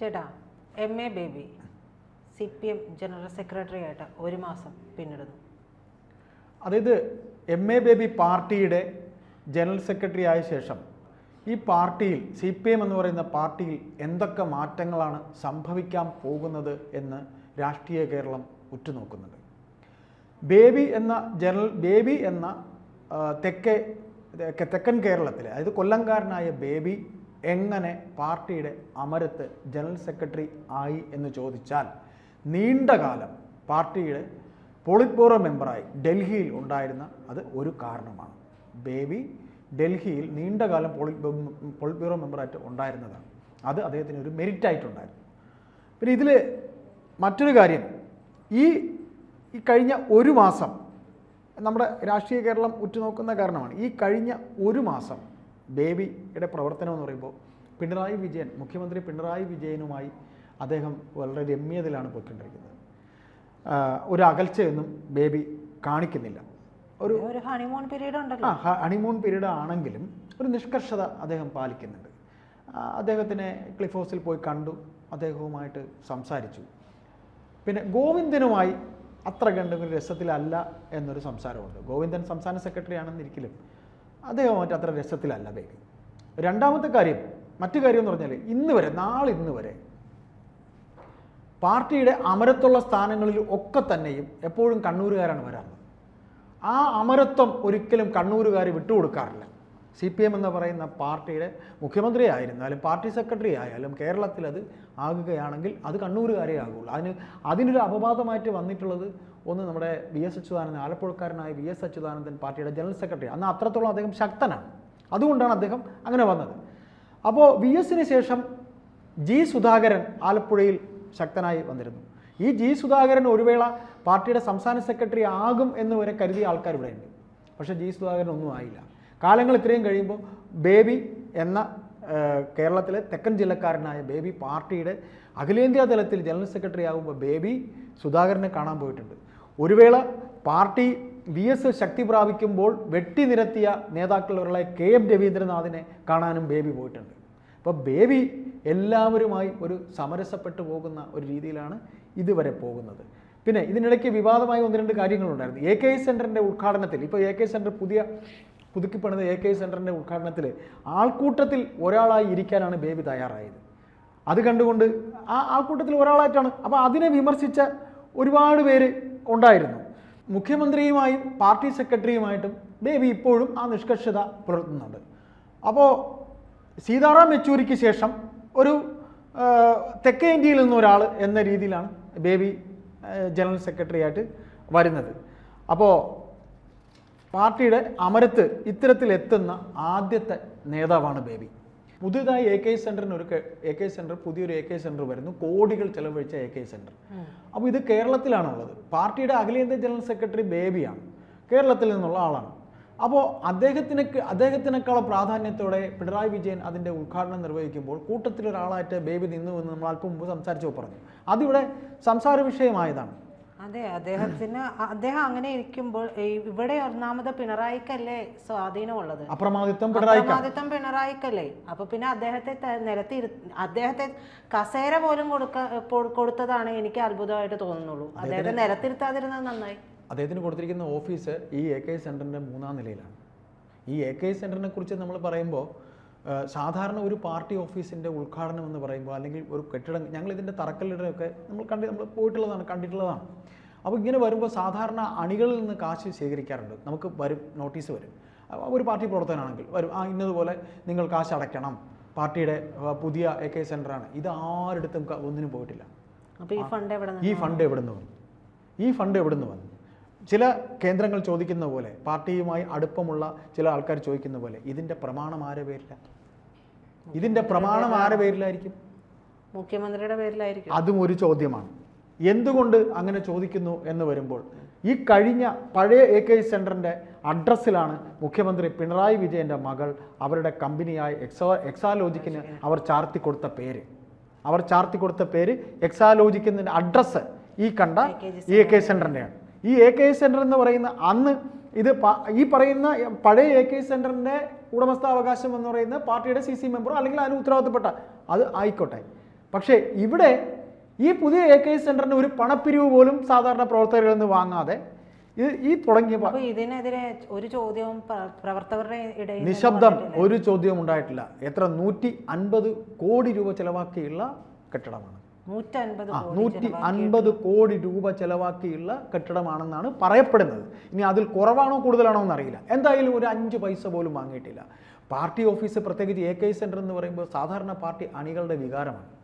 ചേട്ടാ M A Baby C P M general secretary ആയിട്ട് ഒരു മാസം പിന്നിടുന്നു. അതായത് എം എ ബേബി പാർട്ടിയുടെ ജനറൽ സെക്രട്ടറി ആയ ശേഷം ഈ പാർട്ടിയിൽ സി പി എം എന്ന് പറയുന്ന പാർട്ടിയിൽ എന്തൊക്കെ മാറ്റങ്ങളാണ് സംഭവിക്കാൻ പോകുന്നത് എന്ന് രാഷ്ട്രീയ കേരളം ഉറ്റുനോക്കുന്നുണ്ട്. ബേബി എന്ന ജനറൽ ബേബി എന്ന തെക്കേ തെക്കൻ കേരളത്തിലെ അതായത് കൊല്ലംകാരനായ ബേബി എങ്ങനെ പാർട്ടിയുടെ അമരത്ത് ജനറൽ സെക്രട്ടറി ആയി എന്ന് ചോദിച്ചാൽ നീണ്ടകാലം പാർട്ടിയുടെ പോളിറ്റ് ബ്യൂറോ മെമ്പറായി ഡൽഹിയിൽ ഉണ്ടായിരുന്ന അത് ഒരു കാരണമാണ്. ബേബി ഡൽഹിയിൽ നീണ്ടകാലം പോളിറ്റ് പോളിറ്റ് ബ്യൂറോ മെമ്പറായിട്ട് ഉണ്ടായിരുന്നതാണ്. അത് അദ്ദേഹത്തിന് ഒരു മെരിറ്റായിട്ടുണ്ടായിരുന്നു പിന്നെ ഇതിൽ മറ്റൊരു കാര്യം ഈ ഈ കഴിഞ്ഞ ഒരു മാസം നമ്മുടെ രാഷ്ട്രീയ കേരളം ഉറ്റുനോക്കുന്ന കാരണമാണ്. ഈ കഴിഞ്ഞ ഒരു മാസം ബേബിയുടെ പ്രവർത്തനം എന്ന് പറയുമ്പോൾ പിണറായി വിജയൻ മുഖ്യമന്ത്രി പിണറായി വിജയനുമായി അദ്ദേഹം വളരെ രമ്യതയിലാണ് പോയിക്കൊണ്ടിരിക്കുന്നത്. ഒരു അകൽച്ചയൊന്നും ബേബി കാണിക്കുന്നില്ല. ഒരു ഹണിമൂൺ പീരീഡ് ആ ഉണ്ടല്ലോ ഹണിമൂൺ പീരീഡ് ആണെങ്കിലും ഒരു നിഷ്കർഷത അദ്ദേഹം പാലിക്കുന്നുണ്ട്. അദ്ദേഹത്തിനെ ക്ലിഫ് ഹൗസിൽ പോയി കണ്ടു അദ്ദേഹവുമായിട്ട് സംസാരിച്ചു. പിന്നെ ഗോവിന്ദനുമായി അത്ര കണ്ടെങ്കിലും രസത്തിലല്ല എന്നൊരു സംസാരമുണ്ട്. ഗോവിന്ദൻ സംസ്ഥാന സെക്രട്ടറി ആണെന്നിരിക്കലും അദ്ദേഹവുമായിട്ട് അത്ര രസത്തിലല്ല ബേബി രണ്ടാമത്തെ കാര്യം മറ്റു കാര്യം എന്ന് പറഞ്ഞാൽ ഇന്ന് വരെ നാളെ ഇന്ന് വരെ പാർട്ടിയുടെ അമരത്തുള്ള സ്ഥാനങ്ങളിൽ ഒക്കെ തന്നെയും എപ്പോഴും കണ്ണൂരുകാരാണ് വരാറ്. ആ അമരത്വം ഒരിക്കലും കണ്ണൂരുകാർ വിട്ടുകൊടുക്കാറില്ല. സി പി എം എന്ന് പറയുന്ന പാർട്ടിയുടെ മുഖ്യമന്ത്രി ആയിരുന്നാലും പാർട്ടി സെക്രട്ടറി ആയാലും കേരളത്തിൽ അത് ആകുകയാണെങ്കിൽ അത് കണ്ണൂരുകാരേ ആകുള്ളൂ. അതിന് അതിനൊരു അപവാദമായിട്ട് വന്നിട്ടുള്ളത് ഒന്ന് നമ്മുടെ വി എസ് അച്യുതാനന്ദൻ ആലപ്പുഴക്കാരനായ വി എസ് അച്യുതാനന്ദൻ പാർട്ടിയുടെ ജനറൽ സെക്രട്ടറി. അന്ന് അത്രത്തോളം അദ്ദേഹം ശക്തനാണ്. അതുകൊണ്ടാണ് അദ്ദേഹം അങ്ങനെ വന്നത്. അപ്പോൾ വി എസിന് ശേഷം ജി സുധാകരൻ ആലപ്പുഴയിൽ ശക്തനായി വന്നിരുന്നു. ഈ ജി സുധാകരൻ ഒരു വേള പാർട്ടിയുടെ സംസ്ഥാന സെക്രട്ടറി ആകും എന്ന് വരെ കരുതിയ ആൾക്കാർ ഇവിടെയുണ്ട്. പക്ഷേ ജി സുധാകരൻ ഒന്നും ആയില്ല. കാലങ്ങൾ ഇത്രയും കഴിയുമ്പോൾ ബേബി എന്ന കേരളത്തിലെ തെക്കൻ ജില്ലക്കാരനായ ബേബി പാർട്ടിയുടെ അഖിലേന്ത്യാ തലത്തിൽ ജനറൽ സെക്രട്ടറി ആകുമ്പോൾ ബേബി സുധാകരനെ കാണാൻ പോയിട്ടുണ്ട്. ഒരു വേള പാർട്ടി വി എസ് ശക്തി പ്രാപിക്കുമ്പോൾ വെട്ടി നിരത്തിയ നേതാക്കളുള്ള കെ എം രവീന്ദ്രനാഥിനെ കാണാനും ബേബി പോയിട്ടുണ്ട്. അപ്പോൾ ബേബി എല്ലാവരുമായി ഒരു സമരസപ്പെട്ടു പോകുന്ന ഒരു രീതിയിലാണ് ഇതുവരെ പോകുന്നത്. പിന്നെ ഇതിനിടയ്ക്ക് വിവാദമായ ഒന്ന് രണ്ട് കാര്യങ്ങളുണ്ടായിരുന്നു. എ കെ സെന്ററിന്റെ ഉദ്ഘാടനത്തിൽ ഇപ്പോൾ എ കെ സെന്റർ പുതിയ പുതുക്കിപ്പണിത എ കെ സെന്ററിന്റെ ഉദ്ഘാടനത്തിൽ ആൾക്കൂട്ടത്തിൽ ഒരാളായി ഇരിക്കാനാണ് ബേബി തയ്യാറായത്. അത് കണ്ടുകൊണ്ട് ആ ആൾക്കൂട്ടത്തിൽ ഒരാളായിട്ടാണ്. അപ്പോൾ അതിനെ വിമർശിച്ച ഒരുപാട് പേര് ഉണ്ടായിരുന്നു. മുഖ്യമന്ത്രിയുമായും പാർട്ടി സെക്രട്ടറിയുമായിട്ടും ബേബി ഇപ്പോഴും ആ നിഷ്കർഷത പുലർത്തുന്നുണ്ട്. അപ്പോൾ സീതാറാം യെച്ചൂരിക്ക് ശേഷം ഒരു തെക്കേ ഇന്ത്യയിൽ നിന്നൊരാൾ എന്ന രീതിയിലാണ് ബേബി ജനറൽ സെക്രട്ടറി ആയിട്ട് വരുന്നത്. അപ്പോൾ പാർട്ടിയുടെ അമരത്ത് ഇത്തരത്തിൽ എത്തുന്ന ആദ്യത്തെ നേതാവാണ് ബേബി. പുതിയതായി എ കെ സെന്ററിന് ഒരു എ കെ സെന്റർ പുതിയൊരു എ കെ സെന്റർ വരുന്നു. കോടികൾ ചെലവഴിച്ച എ കെ സെന്റർ. അപ്പോൾ ഇത് കേരളത്തിലാണുള്ളത്. പാർട്ടിയുടെ അഖിലേന്ത്യാ ജനറൽ സെക്രട്ടറി ബേബിയാണ്. കേരളത്തിൽ നിന്നുള്ള ആളാണ്. അപ്പോൾ അദ്ദേഹത്തിന് അദ്ദേഹത്തിനേക്കാളും പ്രാധാന്യത്തോടെ പിണറായി വിജയൻ അതിന്റെ ഉദ്ഘാടനം നിർവഹിക്കുമ്പോൾ കൂട്ടത്തിലൊരാളായിട്ട് ബേബി നിന്നു എന്ന് നമ്മൾ അല്പം മുമ്പ് സംസാരിച്ചു പറഞ്ഞു. അതിവിടെ സംസാര വിഷയമായതാണ്. അതെ അദ്ദേഹത്തിന് അദ്ദേഹം അങ്ങനെ ഇരിക്കുമ്പോൾ ഇവിടെ ഒന്നാമത് പിണറായിക്കല്ലേ സ്വാധീനമുള്ളത്? അപ്രമാദിത്വം അപ്രമാദിത്വം പിണറായിക്കല്ലേ? അപ്പൊ പിന്നെ അദ്ദേഹത്തെ നിരത്തിരു നിരത്തി അദ്ദേഹത്തെ കസേര പോലും കൊടുക്ക കൊടുത്തതാണ് എനിക്ക് അത്ഭുതമായിട്ട് തോന്നുന്നുള്ളൂ. അദ്ദേഹത്തെ നിരത്തിരുത്താതിരുന്നത് നന്നായി. അദ്ദേഹത്തിന് കൊടുത്തിരിക്കുന്ന ഓഫീസ് ഈ എ കെ സെന്ററിന്റെ മൂന്നാം നിലയിലാണ്. ഈ എ കെ സെന്ററിനെ കുറിച്ച് നമ്മൾ പറയുമ്പോൾ സാധാരണ ഒരു പാർട്ടി ഓഫീസിന്റെ ഉദ്ഘാടനം എന്ന് പറയുമ്പോൾ അല്ലെങ്കിൽ ഒരു കെട്ടിടം ഞങ്ങൾ ഇതിന്റെ തറക്കല്ലിടയൊക്കെ നമ്മൾ കണ്ടി നമ്മൾ പോയിട്ടുള്ളതാണ് കണ്ടിട്ടുള്ളതാണ്. അപ്പോൾ ഇങ്ങനെ വരുമ്പോൾ സാധാരണ അണികളിൽ നിന്ന് കാശ് ശേഖരിക്കാറുണ്ട്. നമുക്ക് വരും നോട്ടീസ് വരും. ഒരു പാർട്ടി പ്രവർത്തകനാണെങ്കിൽ വരും. ആ ഇന്നതുപോലെ നിങ്ങൾ കാശ് അടയ്ക്കണം. പാർട്ടിയുടെ പുതിയ എ കെ സെന്ററാണ് ഇത് ആരെടുത്തും ഒന്നിനും പോയിട്ടില്ല. അപ്പോൾ ഈ ഫണ്ട് എവിടെ ഈ ഫണ്ട് എവിടെ നിന്ന് വന്നു? ഈ ഫണ്ട് എവിടെ നിന്ന് വന്നു? ചില കേന്ദ്രങ്ങൾ ചോദിക്കുന്ന പോലെ പാർട്ടിയുമായി അടുപ്പമുള്ള ചില ആൾക്കാർ ചോദിക്കുന്ന പോലെ ഇതിന്റെ പ്രമാണം ആരെ പേരില്ല ഇതിന്റെ പ്രമാണം ആരെ പേരിലായിരിക്കും? മുഖ്യമന്ത്രിയുടെ പേരിലായിരിക്കും. അതും ഒരു ചോദ്യമാണ്. എന്തുകൊണ്ട് അങ്ങനെ ചോദിക്കുന്നു എന്ന് വരുമ്പോൾ ഈ കഴിഞ്ഞ പഴയ എ കെ സെന്ററിന്റെ അഡ്രസ്സിലാണ് മുഖ്യമന്ത്രി പിണറായി വിജയന്റെ മകൾ അവരുടെ കമ്പനിയായ എക്സോ എക്സാലോജിക്കിന് അവർ ചാർത്തി കൊടുത്ത പേര്. അവർ ചാർത്തി കൊടുത്ത പേര് എക്സാലോജിക്കുന്നതിന്റെ അഡ്രസ്സ് ഈ കണ്ട ഈ എ കെ സെന്ററിന്റെയാണ് ഈ എ കെ സെന്റർ എന്ന് പറയുന്ന അന്ന് ഇത് ഈ പറയുന്ന പഴയ എ കെ സെന്ററിന്റെ ഉടമസ്ഥാവകാശം എന്ന് പറയുന്ന പാർട്ടിയുടെ സി സി മെമ്പറോ അല്ലെങ്കിൽ അതിന് ഉത്തരവാദിത്തപ്പെട്ട അത് ആയിക്കോട്ടെ. പക്ഷേ ഇവിടെ ഈ പുതിയ എ കെ സെന്ററിന് ഒരു പണപ്പിരിവ് പോലും സാധാരണ പ്രവർത്തകരിൽ നിന്ന് വാങ്ങാതെ ഈ തുടങ്ങിയ ഇതിനെതിരെ ഒരു ചോദ്യവും പ്ര- പ്രവർത്തകരുടെ ഇടയിൽ നിശബ്ദം ഒരു ചോദ്യവും ഉണ്ടായിട്ടില്ല. എത്ര? നൂറ്റി അൻപത് കോടി രൂപ ചെലവാക്കിയുള്ള കെട്ടിടമാണ്. നൂറ്റി അൻപത് കോടി രൂപ ചെലവാക്കിയുള്ള കെട്ടിടമാണെന്നാണ് പറയപ്പെടുന്നത്. ഇനി അതിൽ കുറവാണോ കൂടുതലാണോ എന്നറിയില്ല. എന്തായാലും ഒരു അഞ്ച് പൈസ പോലും വാങ്ങിയിട്ടില്ല. പാർട്ടി ഓഫീസ് പ്രത്യേകിച്ച് എ കെ സെന്റർ എന്ന് പറയുമ്പോൾ സാധാരണ പാർട്ടി അണികളുടെ വികാരമാണ്.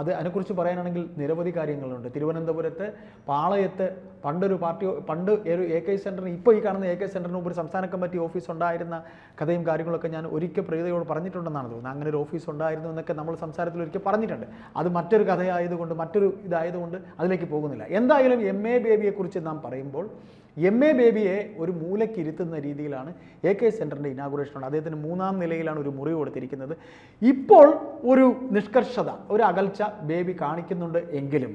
അത് അതിനെക്കുറിച്ച് പറയാനാണെങ്കിൽ നിരവധി കാര്യങ്ങളുണ്ട്. തിരുവനന്തപുരത്ത് പാളയത്ത് പണ്ടൊരു പാർട്ടി പണ്ട് ഒരു എ കെ സെന്ററിന് ഇപ്പോൾ ഈ കാണുന്ന എ കെ സെന്ററിന് മുമ്പ് ഒരു സംസ്ഥാന കമ്മിറ്റി ഓഫീസ് ഉണ്ടായിരുന്ന കഥയും കാര്യങ്ങളൊക്കെ ഞാൻ ഒരിക്കൽ പ്രീതയോട് പറഞ്ഞിട്ടുണ്ടെന്നാണ് തോന്നുന്നത്. അങ്ങനെ ഒരു ഓഫീസ് ഉണ്ടായിരുന്നു എന്നൊക്കെ നമ്മൾ സംസാരത്തിൽ ഒരിക്കൽ പറഞ്ഞിട്ടുണ്ട്. അത് മറ്റൊരു കഥയായതുകൊണ്ട് മറ്റൊരു ഇതായതുകൊണ്ട് അതിലേക്ക് പോകുന്നില്ല. എന്തായാലും എം എ ബേബിയെക്കുറിച്ച് നാം പറയുമ്പോൾ എം എ ബേബിയെ ഒരു മൂലയ്ക്ക് ഇരുത്തുന്ന രീതിയിലാണ് എ കെ സെന്ററിന്റെ ഇനാഗുറേഷൻ ഉണ്ട് അദ്ദേഹത്തിന് മൂന്നാം നിലയിലാണ് ഒരു മുറി കൊടുത്തിരിക്കുന്നത്. ഇപ്പോൾ ഒരു നിഷ്കർഷത ഒരു അകൽച്ച ബേബി കാണിക്കുന്നുണ്ട് എങ്കിലും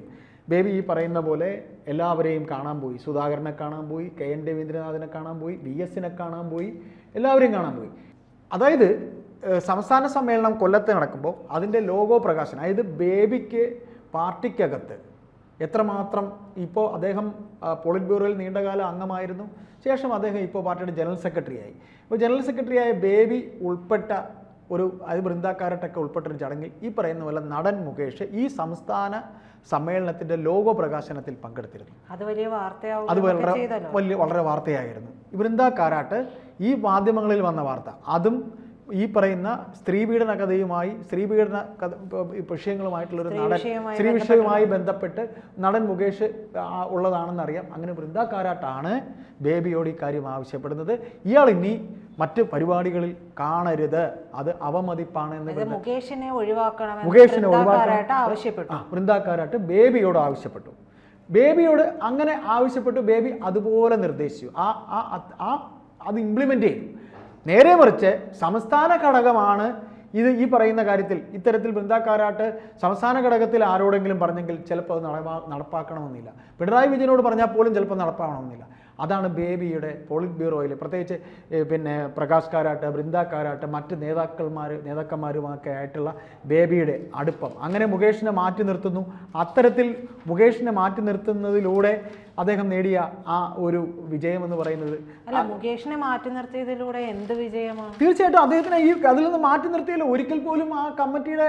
ബേബി ഈ പറയുന്ന പോലെ എല്ലാവരെയും കാണാൻ പോയി. സുധാകരനെ കാണാൻ പോയി കെ എൻ രവീന്ദ്രനാഥിനെ കാണാൻ പോയി വി എസിനെ കാണാൻ പോയി എല്ലാവരെയും കാണാൻ പോയി. അതായത് സംസ്ഥാന സമ്മേളനം കൊല്ലത്ത് നടക്കുമ്പോൾ അതിന്റെ ലോഗോ പ്രകാശനം അതായത് ബേബിക്ക് പാർട്ടിക്കകത്ത് എത്രമാത്രം ഇപ്പോൾ അദ്ദേഹം പോളിറ്റ് ബ്യൂറോയിൽ നീണ്ടകാലം അംഗമായിരുന്നു. ശേഷം അദ്ദേഹം ഇപ്പോൾ പാർട്ടിയുടെ ജനറൽ സെക്രട്ടറിയായി. ഇപ്പോൾ ജനറൽ സെക്രട്ടറിയായ ബേബി ഉൾപ്പെട്ട ഒരു അത് ബൃന്ദാക്കാരട്ടൊക്കെ ഉൾപ്പെട്ട ഒരു ചടങ്ങിൽ ഈ പറയുന്ന പോലെ നടൻ മുകേഷ് ഈ സംസ്ഥാന സമ്മേളനത്തിന്റെ ലോഗോ പ്രകാശനത്തിൽ പങ്കെടുത്തിരുന്നു. അത് വലിയ അത് വളരെ വലിയ വളരെ വാർത്തയായിരുന്നു. ബൃന്ദ കാരാട്ട് ഈ മാധ്യമങ്ങളിൽ വന്ന വാർത്ത അതും ഈ പറയുന്ന സ്ത്രീപീഡന കഥയുമായി സ്ത്രീപീഡന കഥ വിഷയങ്ങളുമായിട്ടുള്ളൊരു വിഷയങ്ങളുമായിട്ടുള്ള ഒരു സ്ത്രീ നടൻ സ്ത്രീ വിഷയവുമായി ബന്ധപ്പെട്ട് നടൻ മുകേഷ് ഉള്ളതാണെന്നറിയാം. ഉള്ളതാണെന്ന് അറിയാം അങ്ങനെ വൃന്ദ കാരാട്ടാണ് ബേബിയോട് ഈ കാര്യം ആവശ്യപ്പെടുന്നത്. ഇയാൾ ഇനി മറ്റ് പരിപാടികളിൽ കാണരുത്. അത് അവമതിപ്പാണ് എന്ന് മുകേഷിനെ ഒഴിവാക്കണം. മുകേഷിനെ ആ വൃന്ദാക്കാരായിട്ട് ബേബിയോട് ആവശ്യപ്പെട്ടു. ബേബിയോട് അങ്ങനെ ആവശ്യപ്പെട്ടു. ബേബി അതുപോലെ നിർദ്ദേശിച്ചു. ആ ആ അത് ഇംപ്ലിമെന്റ് അത് ഇംപ്ലിമെന്റ് ചെയ്തു. നേരെ മറിച്ച് സംസ്ഥാന ഘടകമാണ് ഇത് ഈ പറയുന്ന കാര്യത്തിൽ. ഇത്തരത്തിൽ ബൃന്ദാക്കാരാട്ട് സംസ്ഥാന ഘടകത്തിൽ ആരോടെങ്കിലും പറഞ്ഞെങ്കിൽ ചിലപ്പോൾ അത് നടപ്പാക്കണമെന്നില്ല. പിണറായി വിജയനോട് പറഞ്ഞാൽ പോലും ചിലപ്പോൾ നടപ്പാക്കണമെന്നില്ല. അതാണ് ബേബിയുടെ പോളിറ്റ് ബ്യൂറോയിൽ പ്രത്യേകിച്ച് പിന്നെ പ്രകാശ് കാരാട്ട് ബൃന്ദ കാരാട്ട് മറ്റ് നേതാക്കന്മാർ നേതാക്കന്മാരുമൊക്കെ ആയിട്ടുള്ള ബേബിയുടെ അടുപ്പം. അങ്ങനെ മുകേഷിനെ മാറ്റി നിർത്തുന്നു. അത്തരത്തിൽ മുകേഷിനെ മാറ്റി നിർത്തുന്നതിലൂടെ അദ്ദേഹം നേടിയ ആ ഒരു വിജയം എന്ന് പറയുന്നത് അല്ല മുകേഷിനെ മാറ്റി നിർത്തിയതിലൂടെ എന്ത് വിജയമാണ് തീർച്ചയായിട്ടും അദ്ദേഹത്തിന് ഈ അതിൽ നിന്ന് മാറ്റി നിർത്തിയാൽ ഒരിക്കൽ പോലും ആ കമ്മിറ്റിയുടെ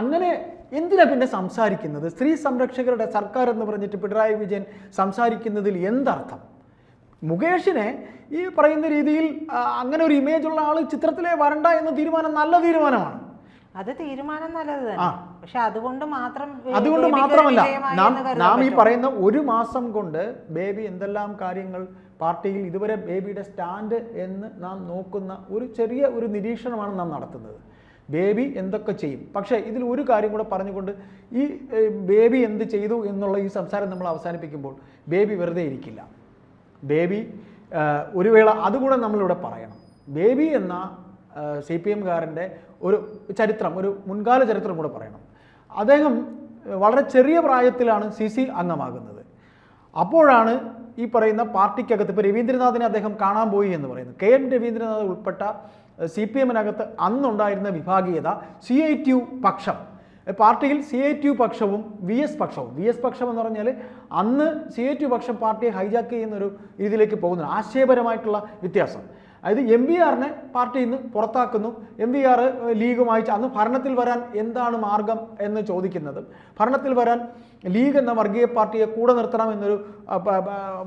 അങ്ങനെ എന്തിനാ പിന്നെ സംസാരിക്കുന്നത്? സ്ത്രീ സംരക്ഷകരുടെ സർക്കാർ എന്ന് പറഞ്ഞിട്ട് പിണറായി വിജയൻ സംസാരിക്കുന്നതിൽ എന്തർത്ഥം? മുകേഷിനെ ഈ പറയുന്ന രീതിയിൽ അങ്ങനെ ഒരു ഇമേജ് ഉള്ള ആൾ ചിത്രത്തിലെ വരണ്ട എന്ന തീരുമാനം നല്ല തീരുമാനമാണ്. അത് തീരുമാനം നല്ലത്. പക്ഷെ അതുകൊണ്ട് മാത്രം അതുകൊണ്ട് മാത്രമല്ല നാം ഈ പറയുന്ന ഒരു മാസം കൊണ്ട് ബേബി എന്തെല്ലാം കാര്യങ്ങൾ പാർട്ടിയിൽ ഇതുവരെ ബേബിയുടെ സ്റ്റാൻഡ് എന്ന് നാം നോക്കുന്ന ഒരു ചെറിയ ഒരു നിരീക്ഷണമാണ് നാം നടത്തുന്നത്. ബേബി എന്തൊക്കെ ചെയ്യും? പക്ഷേ ഇതിൽ ഒരു കാര്യം കൂടെ പറഞ്ഞുകൊണ്ട് ഈ ബേബി എന്ത് ചെയ്തു എന്നുള്ള ഈ സംസാരം നമ്മൾ അവസാനിപ്പിക്കുമ്പോൾ ബേബി വെറുതെ ഇരിക്കില്ല. ബേബി ഒരു വേള അതുകൂടെ നമ്മളിവിടെ പറയണം. ബേബി എന്ന സി പി എംകാരന്റെ ഒരു ചരിത്രം ഒരു മുൻകാല ചരിത്രം കൂടെ പറയണം. അദ്ദേഹം വളരെ ചെറിയ പ്രായത്തിലാണ് സി സി അംഗമാകുന്നത്. അപ്പോഴാണ് ഈ പറയുന്ന പാർട്ടിക്കകത്ത് ഇപ്പോൾ രവീന്ദ്രനാഥിനെ അദ്ദേഹം കാണാൻ പോയി എന്ന് പറയുന്നത്. കെ എൻ രവീന്ദ്രനാഥ് ഉൾപ്പെട്ട സി പി എമ്മിനകത്ത് അന്നുണ്ടായിരുന്ന വിഭാഗീയത സി ഐ ടി യു പക്ഷം. പാർട്ടിയിൽ സി ടി യു പക്ഷവും വി എസ് പക്ഷവും. വി എസ് പക്ഷം എന്ന് പറഞ്ഞാൽ അന്ന് സി ഐ ടി പക്ഷം പാർട്ടിയെ ഹൈജാക്ക് ചെയ്യുന്ന ഒരു രീതിയിലേക്ക് പോകുന്നു ആശയപരമായിട്ടുള്ള വ്യത്യാസം. അതായത് എം വി ആറിനെ പാർട്ടിയിൽ നിന്ന് പുറത്താക്കുന്നു. എം വി ആർ ലീഗുമായി അന്ന് ഭരണത്തിൽ വരാൻ എന്താണ് മാർഗം എന്ന് ചോദിക്കുന്നത്. ഭരണത്തിൽ വരാൻ ലീഗ് എന്ന വർഗീയ പാർട്ടിയെ കൂടെ നിർത്തണം എന്നൊരു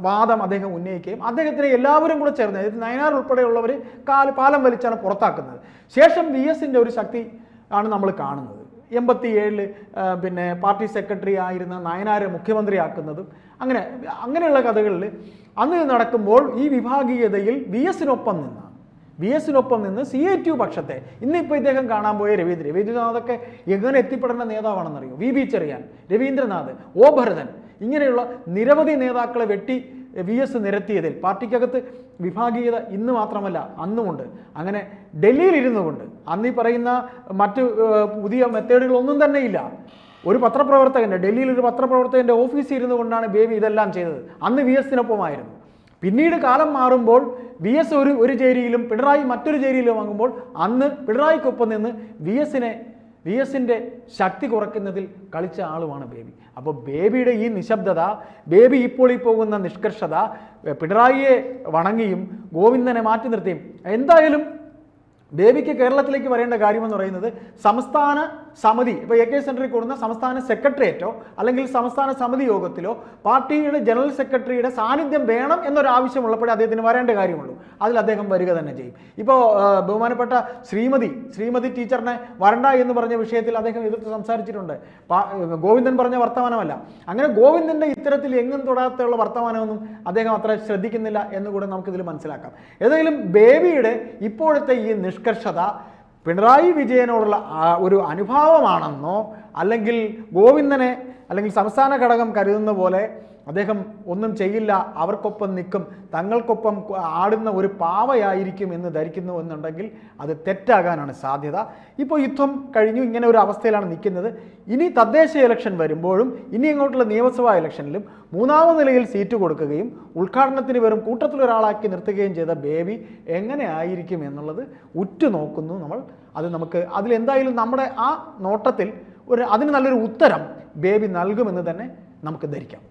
വാദം അദ്ദേഹം ഉന്നയിക്കുകയും അദ്ദേഹത്തിനെ എല്ലാവരും കൂടെ ചേർന്ന് അതായത് നയനാർ ഉൾപ്പെടെയുള്ളവർ കാൽ പാലം വലിച്ചാണ് പുറത്താക്കുന്നത്. ശേഷം വി എസിന്റെ ഒരു ശക്തി ആണ് നമ്മൾ കാണുന്നത്. എൺപത്തി ഏഴിൽ പിന്നെ പാർട്ടി സെക്രട്ടറി ആയിരുന്ന നയനാരെ മുഖ്യമന്ത്രിയാക്കുന്നതും അങ്ങനെ അങ്ങനെയുള്ള കഥകളിൽ അന്ന് നടക്കുമ്പോൾ ഈ വിഭാഗീയതയിൽ വി എസിനൊപ്പം നിന്ന് വി എസിനൊപ്പം നിന്ന് സി എ ടി പക്ഷത്തെ ഇന്നിപ്പോൾ ഇദ്ദേഹം കാണാൻ പോയ രവീന്ദ്രൻ രവീന്ദ്രനാഥൊക്കെ എങ്ങനെ എത്തിപ്പെടേണ്ട നേതാവാണെന്നറിയോ? V B Cherian Raveendranath O Bharathan ഇങ്ങനെയുള്ള നിരവധി നേതാക്കളെ വെട്ടി വി എസ് നിരത്തിയതിൽ പാർട്ടിക്കകത്ത് വിഭാഗീയത ഇന്ന് മാത്രമല്ല അന്നുമുണ്ട് അങ്ങനെ ഡൽഹിയിൽ ഇരുന്നു കൊണ്ട് അന്ന് ഈ പറയുന്ന മറ്റ് പുതിയ മെത്തേഡുകളൊന്നും തന്നെ ഇല്ല. ഒരു പത്രപ്രവർത്തകന്റെ ഡൽഹിയിൽ ഒരു പത്രപ്രവർത്തകന്റെ ഓഫീസിൽ ഇരുന്നു കൊണ്ടാണ് ബേബി ഇതെല്ലാം ചെയ്തത്. അന്ന് വി എസിനൊപ്പമായിരുന്നു പിന്നീട് കാലം മാറുമ്പോൾ വി എസ് ഒരു ഒരു ചേരിയിലും പിണറായി മറ്റൊരു ചേരിയിലും വാങ്ങുമ്പോൾ അന്ന് പിണറായിക്കൊപ്പം നിന്ന് വി എസിനെ വി എസിന്റെ ശക്തി കുറയ്ക്കുന്നതിൽ കളിച്ച ആളുമാണ് ബേബി. അപ്പോൾ ബേബിയുടെ ഈ നിശബ്ദത ബേബി ഇപ്പോൾ ഈ പോകുന്ന നിഷ്കർഷത പിണറായിയെ വണങ്ങിയും ഗോവിന്ദനെ മാറ്റി നിർത്തിയും. എന്തായാലും ബേബിക്ക് കേരളത്തിലേക്ക് വരേണ്ട കാര്യമെന്ന് പറയുന്നത് സംസ്ഥാന സമിതി ഇപ്പോൾ എ കെ സെന്ററിൽ കൂടുന്ന സംസ്ഥാന സെക്രട്ടേറിയറ്റോ അല്ലെങ്കിൽ സംസ്ഥാന സമിതി യോഗത്തിലോ പാർട്ടിയുടെ ജനറൽ സെക്രട്ടറിയുടെ സാന്നിധ്യം വേണം എന്നൊരാവശ്യമുള്ളപ്പോഴേ അദ്ദേഹത്തിന് വരേണ്ട കാര്യമുള്ളൂ. അതിൽ അദ്ദേഹം വരിക തന്നെ ചെയ്യും. ഇപ്പോൾ ബഹുമാനപ്പെട്ട ശ്രീമതി ശ്രീമതി ടീച്ചറിനെ വരണ്ട എന്ന് പറഞ്ഞ വിഷയത്തിൽ അദ്ദേഹം എതിർത്ത് സംസാരിച്ചിട്ടുണ്ട്. ഗോവിന്ദൻ പറഞ്ഞ വർത്തമാനമല്ല. അങ്ങനെ ഗോവിന്ദന്റെ ഇത്തരത്തിൽ എങ്ങും തൊടാത്തുള്ള വർത്തമാനമൊന്നും അദ്ദേഹം അത്ര ശ്രദ്ധിക്കുന്നില്ല എന്ന് കൂടെ നമുക്കിതിൽ മനസ്സിലാക്കാം. ഏതെങ്കിലും ബേബിയുടെ ഇപ്പോഴത്തെ ഈ നിഷ്കർഷത പിണറായി വിജയനോടുള്ള ഒരു അനുഭാവമാണെന്നോ അല്ലെങ്കിൽ ഗോവിന്ദനെ അല്ലെങ്കിൽ സംസ്ഥാന ഘടകം കരുതുന്ന പോലെ അദ്ദേഹം ഒന്നും ചെയ്യില്ല അവർക്കൊപ്പം നിൽക്കും തങ്ങൾക്കൊപ്പം ആടുന്ന ഒരു പാവയായിരിക്കും എന്ന് ധരിക്കുന്നു എന്നുണ്ടെങ്കിൽ അത് തെറ്റാകാനാണ് സാധ്യത. ഇപ്പോൾ യുദ്ധം കഴിഞ്ഞു ഇങ്ങനെ ഒരു അവസ്ഥയിലാണ് നിൽക്കുന്നത്. ഇനി തദ്ദേശ ഇലക്ഷൻ വരുമ്പോഴും ഇനി ഇങ്ങോട്ടുള്ള നിയമസഭാ ഇലക്ഷനിലും മൂന്നാമത് നിലയിൽ സീറ്റ് കൊടുക്കുകയും ഉദ്ഘാടനത്തിന് വെറും കൂട്ടത്തിലൊരാളാക്കി നിർത്തുകയും ചെയ്ത ബേബി എങ്ങനെ ആയിരിക്കും എന്നുള്ളത് ഉറ്റുനോക്കുന്നു നമ്മൾ. അത് നമുക്ക് അതിലെന്തായാലും നമ്മുടെ ആ നോട്ടത്തിൽ ഒരു അതിന് നല്ലൊരു ഉത്തരം ബേബി നൽകുമെന്ന് തന്നെ നമുക്ക് ധരിക്കാം.